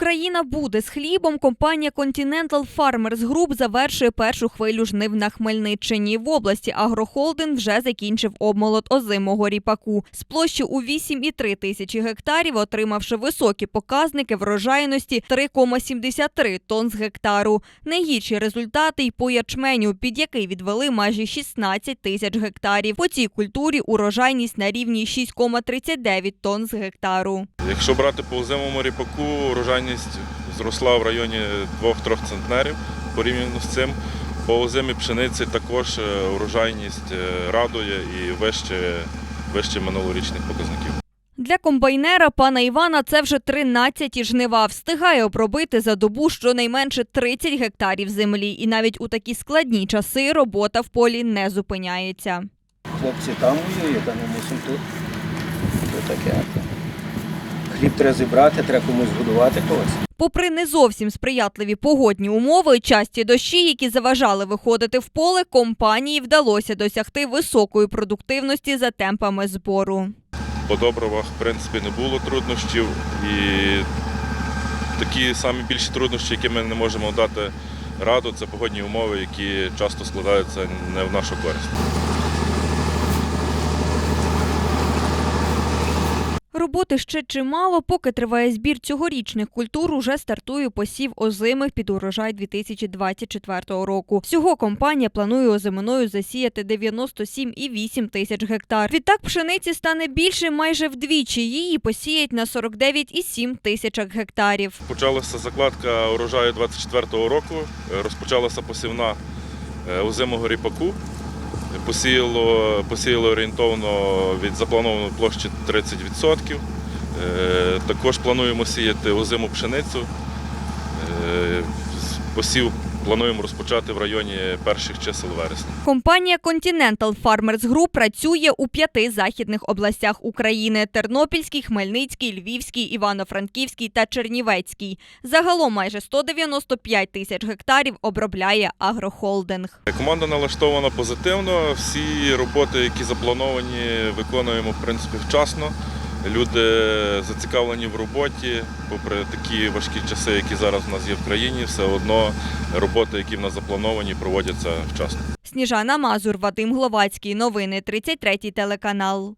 Україна буде з хлібом. Компанія Continental Farmers Group завершує першу хвилю жнив на Хмельниччині. В області агрохолдинг вже закінчив обмолот озимого ріпаку. З площі у 8,3 тисячі гектарів, отримавши високі показники врожайності 3,73 тонн з гектару. Найгірші результати й по ячменю, під який відвели майже 16 тисяч гектарів. По цій культурі урожайність на рівні 6,39 тонн з гектару. Якщо брати по озимому ріпаку, урожайність зросла в районі 2-3 центнерів порівняно з цим. По озимій пшениці також е, урожайність е, радує і вище, вище минулорічних показників. Для комбайнера пана Івана це вже 13 жнива. Встигає обробити за добу щонайменше 30 гектарів землі. І навіть у такі складні часи робота в полі не зупиняється. Хлопці там воюють, а ми мусимо тут. То таке. Хліб треба зібрати, треба комусь годувати когось. Попри не зовсім сприятливі погодні умови, часті дощі, які заважали виходити в поле, компанії вдалося досягти високої продуктивності за темпами збору. По добривах, в принципі, не було труднощів. І такі самі більші труднощі, які ми не можемо дати раду, це погодні умови, які часто складаються не в нашу користь. Роботи ще чимало, поки триває збір цьогорічних культур, уже стартує посів озимих під урожай 2024 року. Всього компанія планує озиминою засіяти 97,8 тисяч гектар. Відтак пшениці стане більше майже вдвічі. Її посіять на 49,7 тисячах гектарів. Почалася закладка урожаю 24-го року, розпочалася посівна е, озимого ріпаку. Посіяло, посіяло орієнтовно від запланованої площі 30%. Е, Також плануємо сіяти озиму пшеницю. Е, Посів плануємо розпочати в районі перших чисел вересня. Компанія Continental Farmers Group працює у п'яти західних областях України: Тернопільській, Хмельницькій, Львівській, Івано-Франківській та Чернівецькій. Загалом майже 195 тисяч гектарів обробляє агрохолдинг. Команда налаштована позитивно. Всі роботи, які заплановані, виконуємо в принципі вчасно. Люди зацікавлені в роботі, попри такі важкі часи, які зараз у нас є в країні, все одно роботи, які в нас заплановані, проводяться вчасно. Сніжана Мазур, Вадим Гловацький. Новини 33 телеканал.